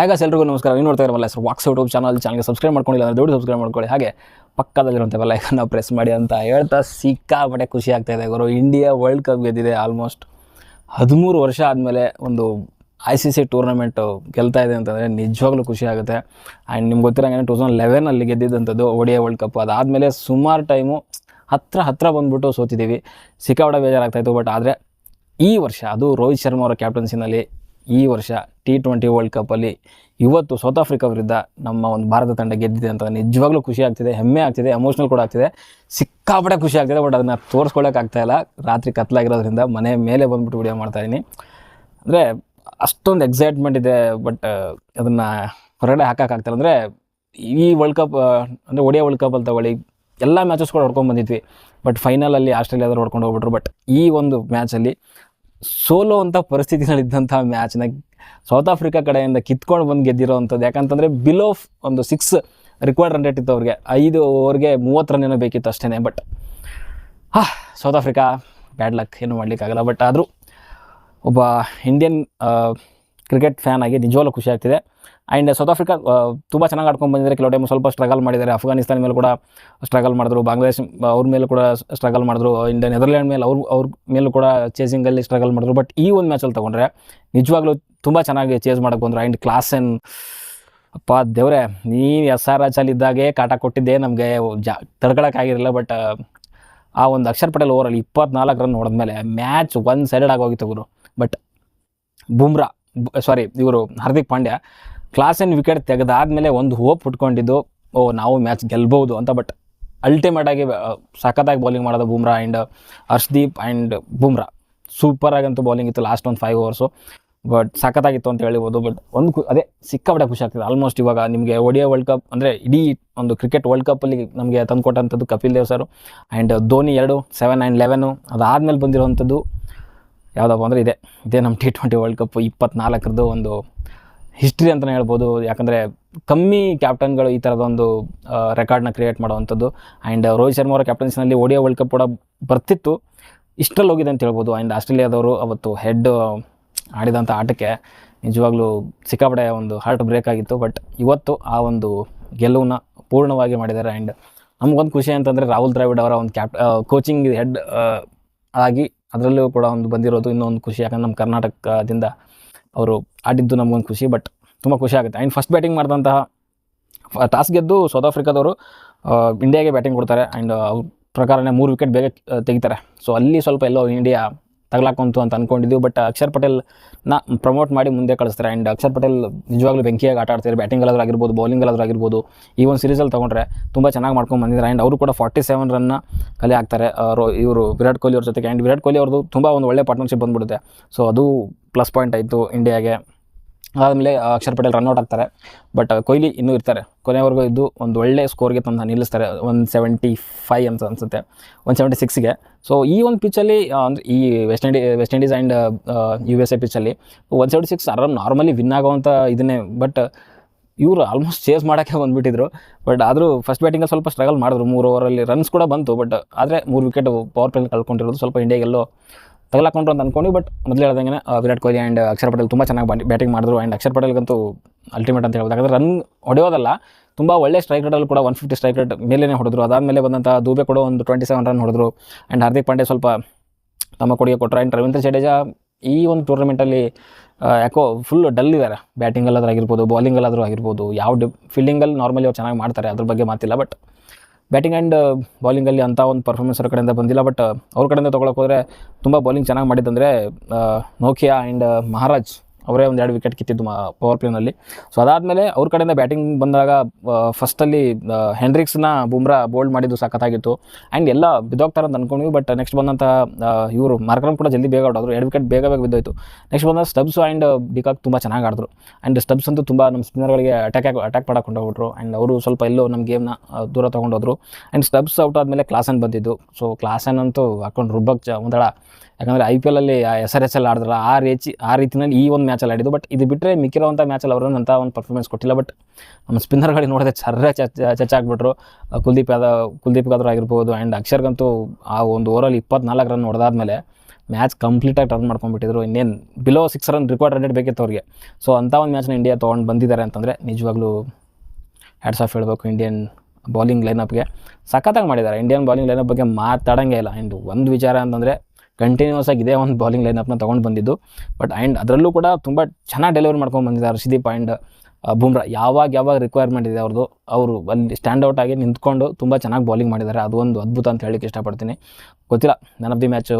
ಹಾಗೆ ಎಲ್ರಿಗೂ ನಮಸ್ಕಾರ. ನೀವು ನೋಡ್ತಾ ಇರಲ್ಲ ಸರ್ ವಾಕ್ಸ್ ಯೂಟ್ಯೂಬ್ ಚಾನಲ್ ಚಾನಲ್ಗೆ ಸಬ್ಸ್ಕ್ರೈಬ್ ಮಾಡ್ಕೊಂಡಿಲ್ಲ ಅಂದರೆ ದೊಡ್ಡ ಸಬ್ಸ್ಕ್ರೈಬ್ ಮಾಡ್ಕೊಳ್ಳಿ. ಹಾಗೆ ಪಕ್ಕದಲ್ಲಿರುವಂಥ ಬೆಲ್ಲೈಕನ್ನ ಪ್ರೆಸ್ ಮಾಡಿ ಅಂತ ಹೇಳ್ತಾ ಸಿಕ್ಕಾಪಟ್ಟೆ ಖುಷಿ ಆಗ್ತಾ ಇದೆ ಗುರು. ಇಂಡಿಯಾ ವರ್ಲ್ಡ್ ಕಪ್ ಗೆದ್ದಿದೆ ಆಲ್ಮೋಸ್ಟ್ ಹದಿಮೂರು ವರ್ಷ ಆದಮೇಲೆ ಒಂದು ಐ ಸಿ ಸಿ ಟೂರ್ನಮೆಂಟು ಗೆಲ್ತಾ ಇದೆ ಅಂತಂದರೆ ನಿಜವಾಗ್ಲೂ ಖುಷಿ ಆಗುತ್ತೆ. ಆ್ಯಂಡ್ ನಿಮ್ಗೆ ಗೊತ್ತಿರೋಂಗೆ ಟೂ ತೌಸಂಡ್ ಲೆವೆನಲ್ಲಿ ಗೆದ್ದಿದ್ದಂಥದ್ದು ಒಡಿಯಾ ವರ್ಲ್ಡ್ ಕಪ್ ಅದಾದಮೇಲೆ ಸುಮಾರು ಟೈಮು ಹತ್ತಿರ ಹತ್ತಿರ ಬಂದುಬಿಟ್ಟು ಸೋತಿದ್ದೀವಿ ಸಿಕ್ಕಾಪಟ್ಟೆ ಬೇಜಾರಾಗ್ತಾಯಿತ್ತು ಬಟ್ ಆದರೆ ಈ ವರ್ಷ ಅದು ರೋಹಿತ್ ಶರ್ಮಾ ಅವರ ಕ್ಯಾಪ್ಟನ್ಸಿನಲ್ಲಿ ಈ ವರ್ಷ ಟಿ ಟ್ವೆಂಟಿ ವರ್ಲ್ಡ್ ಕಪ್ಪಲ್ಲಿ ಇವತ್ತು ಸೌತ್ ಆಫ್ರಿಕಾ ವಿರುದ್ಧ ನಮ್ಮ ಒಂದು ಭಾರತ ತಂಡ ಗೆದ್ದಿದೆ ಅಂತ ನಿಜವಾಗ್ಲೂ ಖುಷಿ ಆಗ್ತಿದೆ, ಹೆಮ್ಮೆ ಆಗ್ತಿದೆ ಎಮೋಷ್ನಲ್ ಕೂಡ ಆಗ್ತಿದೆ. ಸಿಕ್ಕಾಪಟ್ಟೆ ಖುಷಿ ಆಗ್ತಿದೆ ಬಟ್ ಅದನ್ನು ಆಗ್ತಾ ಇಲ್ಲ. ರಾತ್ರಿ ಕತ್ಲಾಗಿರೋದ್ರಿಂದ ಮನೆ ಮೇಲೆ ಬಂದ್ಬಿಟ್ಟು ವಿಡಿಯೋ ಮಾಡ್ತಾ ಇದ್ದೀನಿ ಅಂದರೆ ಅಷ್ಟೊಂದು ಎಕ್ಸೈಟ್ಮೆಂಟ್ ಇದೆ ಬಟ್ ಅದನ್ನು ಹೊರಗಡೆ ಹಾಕೋಕ್ಕಾಗ್ತಿಲ್ಲ ಅಂದರೆ ಈ ವರ್ಲ್ಡ್ ಕಪ್ ಅಂದರೆ ಒಡಿಯಾ ವರ್ಲ್ಡ್ ಕಪ್ಪಲ್ಲಿ ತಗೊಳ್ಳಿ, ಎಲ್ಲ ಮ್ಯಾಚಸ್ ಕೂಡ ಹೊಡ್ಕೊಂಡು ಬಂದಿದ್ವಿ. ಬಟ್ ಫೈನಲಲ್ಲಿ ಆಸ್ಟ್ರೇಲಿಯಾದವ್ರು ಹೊಡ್ಕೊಂಡು ಹೋಗ್ಬಿಟ್ರು. ಬಟ್ ಈ ಒಂದು ಮ್ಯಾಚಲ್ಲಿ ಸೋಲೋ ಅಂತ ಪರಿಸ್ಥಿತಿನಲ್ಲಿದ್ದಂಥ ಮ್ಯಾಚ್ನ ಸೌತ್ ಆಫ್ರಿಕಾ ಕಡೆಯಿಂದ ಕಿತ್ಕೊಂಡು ಬಂದು ಗೆದ್ದಿರೋ ಅಂಥದ್ದು ಯಾಕಂತಂದರೆ ಬಿಲೋ ಒಂದು ಸಿಕ್ಸ್ ರಿಕ್ವೈರ್ಡ್ ರನ್ ರೇಟ್ ಇತ್ತು ಅವ್ರಿಗೆ. ಐದು ಓವರ್ಗೆ ಮೂವತ್ತು ರನ್ ಏನೋ ಬೇಕಿತ್ತು ಅಷ್ಟೇ ಬಟ್ ಹಾ ಸೌತ್ ಆಫ್ರಿಕಾ ಬ್ಯಾಡ್ ಲಕ್ ಏನು ಮಾಡಲಿಕ್ಕಾಗಲ್ಲ. ಬಟ್ ಆದರೂ ಒಬ್ಬ ಇಂಡಿಯನ್ ಕ್ರಿಕೆಟ್ ಫ್ಯಾನ್ ಆಗಿ ನಿಜವಾಗ್ಲೂ ಖುಷಿ ಆಗ್ತಿದೆ. ಆ್ಯಂಡ್ ಸೌತ್ ಆಫ್ರಿಕಾ ತುಂಬ ಚೆನ್ನಾಗಿ ಆಡ್ಕೊಂಡು ಬಂದಿದ್ದಾರೆ. ಕೆಲವು ಟೈಮ್ ಸ್ವಲ್ಪ ಸ್ಟ್ರಗಲ್ ಮಾಡಿದ್ದಾರೆ. ಅಫ್ಘಾನಿಸ್ತಾನ ಮೇಲೆ ಕೂಡ ಸ್ಟ್ರಗಲ್ ಮಾಡಿದ್ರು. ಬಾಂಗ್ಲಾದೇಶ್ ಅವ್ರ ಮೇಲೆ ಕೂಡ ಸ್ಟ್ರಗಲ್ ಮಾಡಿದ್ರು. ಇಂದ ನೆದರ್ಲ್ಯಾಂಡ್ ಮೇಲೆ ಅವ್ರ ಅವ್ರ ಮೇಲೂ ಕೂಡ ಚೇಸಿಂಗಲ್ಲಿ ಸ್ಟ್ರಗಲ್ ಮಾಡಿದ್ರು. ಬಟ್ ಈ ಒಂದು ಮ್ಯಾಚಲ್ಲಿ ತೊಗೊಂಡ್ರೆ ನಿಜವಾಗ್ಲೂ ತುಂಬ ಚೆನ್ನಾಗಿ ಚೇಸ್ ಮಾಡೋಕ್ಕೆ ಬಂದರು. ಆ್ಯಂಡ್ ಕ್ಲಾಸ್ ಏನು ಅಪ್ಪ ದೇವ್ರೆ, ನೀನು ಎಸ್ ಆರ್ ಎಚ್ ಇದ್ದಾಗೆ ಕಾಟ ಕೊಟ್ಟಿದ್ದೆ, ನಮಗೆ ಜಾ ತಡ್ಕೊಳಕ್ಕಾಗಿರಲಿಲ್ಲ ಬಟ್ ಆ ಒಂದು ಅಕ್ಷರ್ ಪಟೇಲ್ ಓವರಲ್ಲಿ ಇಪ್ಪತ್ನಾಲ್ಕು ರನ್ ಹೊಡೆದ್ಮೇಲೆ ಮ್ಯಾಚ್ ಒನ್ ಸೈಡೆಡ್ ಆಗೋಗಿತ್ತು ಗುರು. ಬಟ್ ಬುಮ್ರಾ ಸಾರಿ ಇವರು ಹಾರ್ದಿಕ್ ಪಾಂಡ್ಯ ಕ್ಲಾಸ್ ಏನು ವಿಕೆಟ್ ತೆಗೆದಾದ್ಮೇಲೆ ಒಂದು ಹೋಪ್ ಉಟ್ಕೊಂಡಿದ್ದು ಓ, ನಾವು ಮ್ಯಾಚ್ ಗೆಲ್ಬೋದು ಅಂತ. ಬಟ್ ಅಲ್ಟಿಮೇಟಾಗಿ ಸಖತ್ತಾಗಿ ಬೌಲಿಂಗ್ ಮಾಡೋದು ಬುಮ್ರಾ ಆ್ಯಂಡ್ ಹರ್ಷ್ದೀಪ್ ಆ್ಯಂಡ್ ಬುಮ್ರಾ. ಸೂಪರಾಗಂತೂ ಬೌಲಿಂಗ್ ಇತ್ತು ಲಾಸ್ಟ್ ಒಂದು ಫೈವ್ ಓವರ್ಸು ಬಟ್ ಸಖತ್ತಾಗಿತ್ತು ಅಂತ ಹೇಳ್ಬೋದು. ಬಟ್ ಒಂದು ಅದೇ ಸಿಕ್ಕಾಪಟ್ಟೆ ಖುಷಿ ಆಗ್ತದೆ. ಆಲ್ಮೋಸ್ಟ್ ಇವಾಗ ನಿಮಗೆ ಒಡಿಯಾ ವರ್ಲ್ಡ್ ಕಪ್ ಅಂದರೆ ಇಡೀ ಒಂದು ಕ್ರಿಕೆಟ್ ವರ್ಲ್ಡ್ ಕಪ್ಪಲ್ಲಿ ನಮಗೆ ತಂದುಕೊಟ್ಟಂಥದ್ದು ಕಪಿಲ್ ದೇವ್ ಸರ್ ಆ್ಯಂಡ್ ಧೋನಿ ಎರಡು ಸೆವೆನ್ ಆ್ಯಂಡ್ ಲೆವೆನು ಅದಾದಮೇಲೆ ಬಂದಿರುವಂಥದ್ದು ಯಾವುದಪ್ಪ ಅಂದರೆ ಇದೆ. ಇದೇ ನಮ್ಮ ಟಿ ಟ್ವೆಂಟಿ ವರ್ಲ್ಡ್ ಕಪ್ ಇಪ್ಪತ್ನಾಲ್ಕರದ್ದು ಒಂದು ಹಿಸ್ಟ್ರಿ ಅಂತಲೇ ಹೇಳ್ಬೋದು. ಯಾಕಂದರೆ ಕಮ್ಮಿ ಕ್ಯಾಪ್ಟನ್ಗಳು ಈ ಥರದ ಒಂದು ರೆಕಾರ್ಡ್ನ ಕ್ರಿಯೇಟ್ ಮಾಡುವಂಥದ್ದು. ಆ್ಯಂಡ್ ರೋಹಿತ್ ಶರ್ಮಾ ಅವರ ಕ್ಯಾಪ್ಟನ್ಸಿನಲ್ಲಿ ಒಡಿಯಾ ವರ್ಲ್ಡ್ ಕಪ್ ಕೂಡ ಬರ್ತಿತ್ತು. ಇಷ್ಟರಲ್ಲಿ ಹೋಗಿದೆ ಅಂತ ಹೇಳ್ಬೋದು. ಆ್ಯಂಡ್ ಆಸ್ಟ್ರೇಲಿಯಾದವರು ಅವತ್ತು ಹೆಡ್ ಆಡಿದಂಥ ಆಟಕ್ಕೆ ನಿಜವಾಗ್ಲೂ ಸಿಕ್ಕಾಪಡೆ ಒಂದು ಹಾರ್ಟ್ ಬ್ರೇಕ್ ಆಗಿತ್ತು. ಬಟ್ ಇವತ್ತು ಆ ಒಂದು ಗೆಲುವನ್ನ ಪೂರ್ಣವಾಗಿ ಮಾಡಿದ್ದಾರೆ. ಆ್ಯಂಡ್ ನಮಗೊಂದು ಖುಷಿ ಅಂತಂದರೆ ರಾಹುಲ್ ದ್ರಾವಿಡ್ ಅವರ ಒಂದು ಕ್ಯಾಪ್ ಕೋಚಿಂಗ್ ಹೆಡ್ ಆಗಿ ಅದರಲ್ಲೂ ಕೂಡ ಒಂದು ಬಂದಿರೋದು ಇನ್ನೊಂದು ಖುಷಿ. ಯಾಕಂದ್ರೆ ನಮ್ಮ ಕರ್ನಾಟಕದಿಂದ ಅವರು ಆಡಿದ್ದು ನಮಗೊಂದು ಖುಷಿ. ಬಟ್ ತುಂಬ ಖುಷಿ ಆಗುತ್ತೆ. ಆ್ಯಂಡ್ ಫಸ್ಟ್ ಬ್ಯಾಟಿಂಗ್ ಮಾಡಿದಂತಹ ಟಾಸ್ ಗೆದ್ದು ಸೌತ್ ಆಫ್ರಿಕಾದವರು ಇಂಡಿಯಾಗೆ ಬ್ಯಾಟಿಂಗ್ ಕೊಡ್ತಾರೆ. ಆ್ಯಂಡ್ ಅವ್ರ ಪ್ರಕಾರನೇ ಮೂರು ವಿಕೆಟ್ ಬೇಗ ತೆಗಿತಾರೆ. ಸೊ ಅಲ್ಲಿ ಸ್ವಲ್ಪ ಎಲ್ಲೋ ಇಂಡಿಯಾ ತಗಲಾಕೊಂತು ಅಂತ ಅಂದ್ಕೊಂಡಿದ್ದೀವಿ ಬಟ್ ಅಕ್ಷರ್ ಪಟೇಲ್ನ ಪ್ರಮೋಟ್ ಮಾಡಿ ಮುಂದೆ ಕಳಿಸ್ತಾರೆ. ಆ್ಯಂಡ್ ಅಕ್ಷರ್ ಪಟೇಲ್ ನಿಜವಾಗ್ಲೂ ಬೆಂಕಿಯಾಗಿ ಆಟ ಆಡ್ತಾರೆ ಬ್ಯಾಟಿಂಗಲ್ಲಾದ್ರೂ ಆಗಿರ್ಬೋದು ಬೌಲಿಂಗಲ್ಲಾದ್ರೂ ಆಗಿರ್ಬೋದು, ಈ ಒಂದು ಸೀರೀಸಲ್ಲಿ ತೊಗೊಂಡ್ರೆ ತುಂಬ ಚೆನ್ನಾಗಿ ಮಾಡ್ಕೊಂಡು ಬಂದಿದ್ದಾರೆ. ಆ್ಯಂಡ್ ಅವರು ಕೂಡ ಫಾರ್ಟಿ ಸೆವೆನ್ ರನ್ನ ಕಲೆ ಆಗ್ತಾರೆ ಇವರು ವಿರಾಟ್ ಕೊಹ್ಲಿ ಅವ್ರ ಜೊತೆಗೆ. ಆ್ಯಂಡ್ ವಿರಾಟ್ ಕೊಹ್ಲಿ ಅವ್ರದ್ದು ತುಂಬ ಒಂದು ಒಳ್ಳೆ ಪಾರ್ಟ್ನರ್ಶಿಪ್ ಬಂದ್ಬಿಡುತ್ತೆ. ಸೊ ಅದು ಪ್ಲಸ್ ಪಾಯಿಂಟ್ ಆಯಿತು ಇಂಡಿಯಾಗೆ ಅದಾದಮೇಲೆ ಅಕ್ಷರ್ ಪಟೇಲ್ ರನ್ಔಟ್ ಆಗ್ತಾರೆ. ಬಟ್ ಕೊಹ್ಲಿ ಇನ್ನೂ ಇರ್ತಾರೆ. ಕೊನೆವರೆಗೂ ಇದ್ದು ಒಂದು ಒಳ್ಳೆ ಸ್ಕೋರ್ಗೆ ತಂದು ನಿಲ್ಲಿಸ್ತಾರೆ. ಒನ್ ಸೆವೆಂಟಿ ಫೈ ಅಂತ ಅನಿಸುತ್ತೆ. ಒನ್ ಸೆವೆಂಟಿ ಸಿಕ್ಸ್ಗೆ ಸೊ ಈ ಒಂದು ಪಿಚ್ಚಲ್ಲಿ ಅಂದರೆ ಈ West Indie West Indies and U S A ಪಿಚ್ಚಲ್ಲಿ one seventy six ಆರಾಮ್ ನಾರ್ಮಲಿ ವಿನ್ ಆಗೋವಂಥ ಇದನ್ನೇ. ಬಟ್ ಇವರು ಆಲ್ಮೋಸ್ಟ್ ಚೇಸ್ ಮಾಡೋಕ್ಕೆ ಬಂದುಬಿಟ್ಟಿದ್ರು. ಬಟ್ ಆದರೂ ಫಸ್ಟ್ ಬ್ಯಾಟಿಂಗಲ್ಲಿ ಸ್ವಲ್ಪ ಸ್ಟ್ರಗಲ್ ಮಾಡಿದ್ರು. ಮೂರು ಓವರಲ್ಲಿ ರನ್ಸ್ ಕೂಡ ಬಂತು. ಬಟ್ ಆದರೆ ಮೂರು ವಿಕೆಟ್ ಪವರ್ ಪ್ಲೇಲಿ ಕಳ್ಕೊಂಡಿರೋದು ಸ್ವಲ್ಪ ಇಂಡಿಯಾಗೆಲ್ಲೋ ತಗಲಾಕೊಂಡ್ರು ಅಂತ ಅನ್ಕೊಂಡು ಬಟ್ ಮೊದಲು ಹೇಳ್ದಂಗೆ ವಿರಾಟ್ ಕೊಹ್ಲಿ ಆ್ಯಂಡ್ ಅಕ್ಷರ್ ಪಟೇಲ್ ತುಂಬ ಚೆನ್ನಾಗಿ ಬ್ಯಾಟಿಂಗ್ ಮಾಡಿದ್ರು. ಆ್ಯಂಡ್ ಅಕ್ಷರ್ ಪಟೇಲ್ಗಂತೂ ಅಲ್ಟಿಮೇಟ್ ಅಂತ ಹೇಳ್ಬೋದು. ಯಾಕಂದರೆ ರನ್ ಹೊಡೆಯೋದಲ್ಲ, ತುಂಬ ಒಳ್ಳೆ ಸ್ಟ್ರೈಕ್ ರೇಟಲ್ಲಿ ಕೂಡ ಒನ್ ಫಿಫ್ಟಿ ಸ್ಟ್ರೈಕ್ ರೇಟ್ ಮೇಲೇ ಹೊಡೆದ್ರು. ಅದಾದಮೇಲೆ ಬಂದಂಥ ದೂಬೆ ಕೂಡ ಒಂದು ಟ್ವೆಂಟಿ ಸೆವೆನ್ ರನ್ ಹೊಡೆದ್ರು. ಆ್ಯಂಡ್ ಹಾರ್ದಿಕ್ ಪಾಂಡೆ ಸ್ವಲ್ಪ ತಮ್ಮ ಕೊಡುಗೆ ಕೊಟ್ಟರು ಆ್ಯಂಡ್ ರವೀಂದ್ರ ಜಡೇಜಾ ಈ ಒಂದು ಟೂರ್ನಮೆಂಟಲ್ಲಿ ಯಾಕೋ ಫುಲ್ ಡಲ್ ಇದ್ದಾರೆ ಬ್ಯಾಟಿಂಗಲ್ಲಾದ್ರೂ ಆಗಿರ್ಬೋದು ಬೌಲಿಂಗಲ್ಲಾದರೂ ಆಗಿರ್ಬೋದು, ಯಾವ ಡಿ ಫೀಲ್ಡಿಂಗಲ್ಲಿ ನಾರ್ಮಲಿ ಅವ್ರು ಚೆನ್ನಾಗಿ ಮಾಡ್ತಾರೆ, ಅದ್ರ ಬಗ್ಗೆ ಮಾತಿಲ್ಲ ಬಟ್ ಬ್ಯಾಟಿಂಗ್ ಆ್ಯಂಡ್ ಬೌಲಿಂಗಲ್ಲಿ ಅಂಥ ಒಂದು ಪರ್ಫಾರ್ಮೆನ್ಸ್ ಅವ್ರ ಕಡೆಯಿಂದ ಬಂದಿಲ್ಲ ಬಟ್ ಅವ್ರ ಕಡೆಯಿಂದ ತೊಗೊಳಕ್ಕೆ ಹೋದರೆ ತುಂಬ ಬೌಲಿಂಗ್ ಚೆನ್ನಾಗಿ ಮಾಡಿದ್ದಂದರೆ ನೋಕಿಯಾ ಆ್ಯಂಡ್ ಮಹಾರಾಜ್ ಅವರೇ ಒಂದು ಎರಡು ವಿಕೆಟ್ ಕಿತ್ತಿದ್ದು ಪವರ್ ಪ್ಲೇನಲ್ಲಿ ಸೊ ಅದಾದಮೇಲೆ ಅವ್ರ ಕಡೆಯಿಂದ ಬ್ಯಾಟಿಂಗ್ ಬಂದಾಗ ಫಸ್ಟಲ್ಲಿ ಹೆನ್ರಿಕ್ಸ್ನ ಬುಮ್ರಾ ಬೋಲ್ಡ್ ಮಾಡಿದ್ದು ಸಖತ್ತಾಗಿತ್ತು. ಆ್ಯಂಡ್ ಎಲ್ಲ ಬಿದ್ದೋಗ್ತಾರೆ ಅಂತ ಅಂದ್ಕೊಂಡ್ವಿ ಬಟ್ ನೆಕ್ಸ್ಟ್ ಬಂದಂಥ ಇವರು ಮಾರ್ಕ್ರಮ್ ಕೂಡ ಜಲ್ದಿ ಬೇಗ ಆಡೋದ್ರು ಎರಡು ವಿಕೆಟ್ ಬೇಗ ಬೇಗ ಬಿದ್ದೋಯ್ತು. ನೆಕ್ಸ್ಟ್ ಬಂದ ಸ್ಟಬ್ಸ್ ಆ್ಯಂಡ್ ಡಿಕಾಕ್ ತುಂಬ ಚೆನ್ನಾಗಿ ಆಡಿದ್ರು. ಆ್ಯಂಡ್ ಸ್ಟಬ್ಸ್ ಅಂತೂ ತುಂಬ ನಮ್ಮ ಸ್ಪಿನ್ನರ್ಗಳಿಗೆ ಅಟ್ಯಾಕ್ ಅಟ್ಯಾಕ್ ಮಾಡಕ್ಕೆ ಹೋಗ್ಬಿಟ್ರು. ಆ್ಯಂಡ್ ಅವರು ಸ್ವಲ್ಪ ಎಲ್ಲೋ ನಮ್ಮ ಗೇಮ್ನ ದೂರ ತೊಗೊಂಡೋದ್ರು. ಆ್ಯಂಡ್ ಸ್ಟಬ್ಸ್ ಔಟ್ ಆದಮೇಲೆ ಕ್ಲಾಸನ್ ಬಂದಿದ್ದು. ಸೊ ಕ್ಲಾಸನ್ ಅಂತೂ ಹಾಕೊಂಡು ರುಬ್ಬಕ್ಕೆ ಒಂದಳ ಯಾಕಂದರೆ ಐ ಪಿ ಎಲ್ಲಲ್ಲಿ ಎಸ್ ಆರ್ ಎಸ್ ಎಲ್ ಆಡಿದ್ರಲ್ಲ, ಆ ರೀತಿ, ಆ ರೀತಿಯಲ್ಲಿ ಈ ಒಂದು ಮ್ಯಾಚಲ್ಲಿ ಆಡಿದ್ದು. ಬಟ್ ಇದು ಬಿಟ್ಟರೆ ಮಿಕ್ಕಿರೋವಂಥ ಮ್ಯಾಚಲ್ಲಿ ಅವರು ಅಂಥ ಒಂದು ಪರ್ಫಾರ್ಮೆನ್ಸ್ ಕೊಟ್ಟಿಲ್ಲ. ಬಟ್ ನಮ್ಮ ಸ್ಪಿನ್ನರ್ಗಳಿಗೆ ನೋಡಿದ್ರೆ ಚರ್ರೆ ಚಚ ಆಗ್ಬಿಟ್ರು ಕುಲ್ದೀಪ್ ಯಾದವ್ ಕುಲ್ದೀಪ್ ಯಾದವ್ ಆಗಿರ್ಬೋದು ಆ್ಯಂಡ್ ಅಕ್ಷರ್ಗಂತೂ ಆ ಒಂದು ಓವರಲ್ಲಿ ಇಪ್ಪತ್ನಾಲ್ಕು ರನ್ ಹೊಡೆದಾದ್ಮೇಲೆ ಮ್ಯಾಚ್ ಕಂಪ್ಲೀಟಾಗಿ ಟರ್ನ್ ಮಾಡ್ಕೊಂಡ್ಬಿಟ್ಟಿದ್ರು. ಇನ್ನೇನು below six run record hundred ಬೇಕಿತ್ತು ಅವ್ರಿಗೆ. ಸೊ ಅಂಥ ಒಂದು ಮ್ಯಾಚ್ನ ಇಂಡಿಯಾ ತೊಗೊಂಡು ಬಂದಿದ್ದಾರೆ ಅಂತಂದರೆ ನಿಜವಾಗ್ಲೂ ಹ್ಯಾಟ್ಸ್ ಆಫ್ ಹೇಳಬೇಕು ಇಂಡಿಯನ್ ಬೌಲಿಂಗ್ ಲೈನಪ್ಗೆ ಸಖತ್ತಾಗಿ ಮಾಡಿದ್ದಾರೆ. ಇಂಡಿಯನ್ ಬೌಲಿಂಗ್ ಲೈನಪ್ ಬಗ್ಗೆ ಮಾತಾಡೋಂಗೆ ಇಲ್ಲ. ಆ್ಯಂಡ್ ಒಂದು ವಿಚಾರ ಅಂತಂದರೆ ಕಂಟಿನ್ಯೂಸ್ ಆಗಿ ಇದೇ ಒಂದು ಬೌಲಿಂಗ್ ಲೈನಪ್ನ ತೊಗೊಂಡು ಬಂದಿದ್ದು. ಬಟ್ ಆ್ಯಂಡ್ ಅದರಲ್ಲೂ ಕೂಡ ತುಂಬ ಚೆನ್ನಾಗಿ ಡೆಲಿವರಿ ಮಾಡ್ಕೊಂಡು ಬಂದಿದ್ದಾರೆ ಹರ್ಷದೀಪ್ ಆ್ಯಂಡ್ ಬುಮ್ರಾ. ಯಾವಾಗ ಯಾವಾಗ ರಿಕ್ವೈರ್ಮೆಂಟ್ ಇದೆ ಅವ್ರದ್ದು ಅವರು ಅಲ್ಲಿ ಸ್ಟ್ಯಾಂಡ್ ಔಟ್ ಆಗಿ ನಿಂತ್ಕೊಂಡು ತುಂಬ ಚೆನ್ನಾಗಿ ಬೌಲಿಂಗ್ ಮಾಡಿದ್ದಾರೆ. ಅದು ಒಂದು ಅದ್ಭುತ ಅಂತ ಹೇಳಕ್ಕೆ ಇಷ್ಟಪಡ್ತೀನಿ. ಗೊತ್ತಿಲ್ಲ man of the match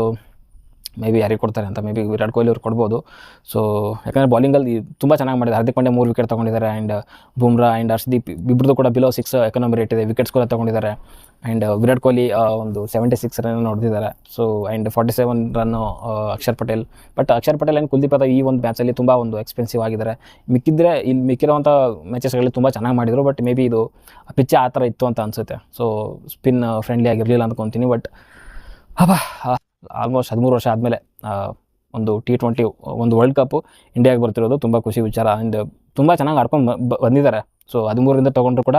maybe ಯಾರಿಗೆ ಕೊಡ್ತಾರೆ ಅಂತ ಮೇ ಬಿ ವಿರಾಟ್ ಕೊಹ್ಲಿ ಅವ್ರು ಕೊಡ್ಬೋದು. ಸೊ ಯಾಕಂದರೆ ಬಾಲಿಂಗಲ್ಲಿ ತುಂಬ ಚೆನ್ನಾಗಿ ಮಾಡಿದ್ದಾರೆ. ಹಾರ್ದಿಕ್ ಪಾಂಡ್ಯ ಮೂರು ವಿಕೆಟ್ ತೊಗೊಂಡಿದ್ದಾರೆ ಆ್ಯಂಡ್ ಬುಮ್ರಾ ಆ್ಯಂಡ್ ಹರ್ಷದೀಪ್ ಇಬ್ಬರದ್ದು ಕೂಡ ಬಿಲೋ ಸಿಕ್ಸ್ ಎಕನಮಿ ರೇಟ್ ಇದೆ. ವಿಕೆಟ್ಸ್ ಕೂಡ ತೊಗೊಂಡಿದ್ದಾರೆ. ಆ್ಯಂಡ್ ವಿರಾಟ್ ಕೊಹ್ಲಿ ಒಂದು ಸೆವೆಂಟಿ ಸಿಕ್ಸ್ ರನ್ ಹೊಡೆದಿದ್ದಾರೆ so and forty seven run Akshar Patel but Akshar Patel and Kuldeep Yadav ಈ ಒಂದು ಮ್ಯಾಚಲ್ಲಿ ತುಂಬ ಒಂದು ಎಕ್ಸ್ಪೆನ್ಸಿವ್ ಆಗಿದ್ದಾರೆ. ಮಿಕ್ಕಿದ್ರೆ ಇಲ್ಲಿ ಮಿಕ್ಕಿರುವಂಥ ಮ್ಯಾಚಸ್ಗಳಲ್ಲಿ ತುಂಬ ಚೆನ್ನಾಗಿ ಮಾಡಿದರು. ಬಟ್ ಮೇ ಬಿ ಇದು ಪಿಚ್ಚೆ ಆ ಥರ ಇತ್ತು ಅಂತ ಅನಿಸುತ್ತೆ. ಸೊ ಸ್ಪಿನ್ ಫ್ರೆಂಡ್ಲಿ ಆಗಿರಲಿಲ್ಲ ಅಂದ್ಕೊತೀನಿ. ಬಟ್ ಹಬ್ಬ ಆಲ್ಮೋಸ್ಟ್ ಹದಿಮೂರು ವರ್ಷ ಆದಮೇಲೆ ಒಂದು ಟಿ ಟ್ವೆಂಟಿ ಒಂದು ವರ್ಲ್ಡ್ ಕಪ್ಪು ಇಂಡಿಯಾಗೆ ಬರ್ತಿರೋದು ತುಂಬ ಖುಷಿ ವಿಚಾರ. ಆ್ಯಂಡ್ ತುಂಬ ಚೆನ್ನಾಗಿ ಆಡ್ಕೊಂಡು ಬಂದಿದ್ದಾರೆ. ಸೊ ಹದಿಮೂರರಿಂದ ತೊಗೊಂಡ್ರು ಕೂಡ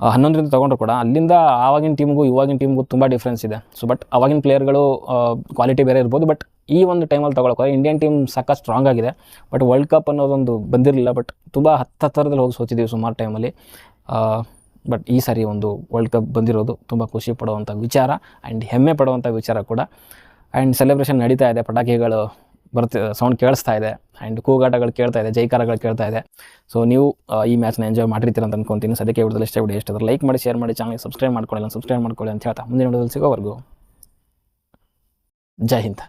ಹನ್ನೊಂದರಿಂದ ತೊಗೊಂಡ್ರು ಕೂಡ, ಅಲ್ಲಿಂದ ಆವಾಗಿನ ಟೀಮ್ಗೂ ಇವಾಗಿನ ಟೀಮ್ಗೂ ತುಂಬ ಡಿಫ್ರೆನ್ಸ್ ಇದೆ. ಸೊ ಬಟ್ ಆವಾಗಿನ ಪ್ಲೇಯರ್ಗಳು ಕ್ವಾಲಿಟಿ ಬೇರೆ ಇರ್ಬೋದು. ಬಟ್ ಈ ಒಂದು ಟೈಮಲ್ಲಿ ತೊಗೊಳಕ್ಕೆ ಇಂಡಿಯನ್ ಟೀಮ್ ಸಾಕಷ್ಟು ಸ್ಟ್ರಾಂಗ್ ಆಗಿದೆ. ಬಟ್ ವರ್ಲ್ಡ್ ಕಪ್ ಅನ್ನೋದೊಂದು ಬಂದಿರಲಿಲ್ಲ. ಬಟ್ ತುಂಬ ಹತ್ತು ಹತ್ತಿರದಲ್ಲಿ ಹೋಗಿ ಸೋತಿದ್ದೀವಿ ಸುಮಾರು ಟೈಮಲ್ಲಿ ಬಟ್ ಈ ಸಾರಿ ಒಂದು ವರ್ಲ್ಡ್ ಕಪ್ ಬಂದಿರೋದು ತುಂಬ ಖುಷಿ ಪಡುವಂಥ ವಿಚಾರ ಆ್ಯಂಡ್ ಹೆಮ್ಮೆ ಪಡುವಂಥ ವಿಚಾರ ಕೂಡ. ಆ್ಯಂಡ್ ಸೆಲೆಬ್ರೇಷನ್ ನಡೀತಾ ಇದೆ, ಪಟಾಕಿಗಳು ಬರ್ತಿ ಸೌಂಡ್ ಕೇಳಿಸ್ತಾ ಇದೆ ಆ್ಯಂಡ್ ಕೂಗಾಟಗಳು ಕೇಳ್ತಾ ಇದೆ, ಜೈಕಾರಗಳು ಕೇಳ್ತಾ ಇದೆ. ಸೊ ನೀವು ಈ ಮ್ಯಾಚ್ನ ಎಂಜಾಯ್ ಮಾಡಿರ್ತೀರ ಅಂತ ಅನ್ಕೊಂತೀನಿ. ಸದ್ಯಕ್ಕೆ ವಿಡಿಯೋದಲ್ಲಿ ಇಷ್ಟ ವಿಡಿಯೋ ಇಷ್ಟ ಲೈಕ್ ಮಾಡಿ ಶೇರ್ ಮಾಡಿ ಚಾನಲ್ಗೆ ಸಬ್ಸ್ಕ್ರೈಬ್ ಮಾಡ್ಕೊಳ್ಳಿ. ಸಬ್ಸ್ಕ್ರೈಬ್ ಮಾಡ್ಕೊಳ್ಳಿ ಅಂತ ಹೇಳ್ತಾ ಮುಂದಿನ ವಿಡಿಯೋದಲ್ಲಿ ಸಿಗೋವರೆಗೂ. ಜೈ ಹಿಂದ್.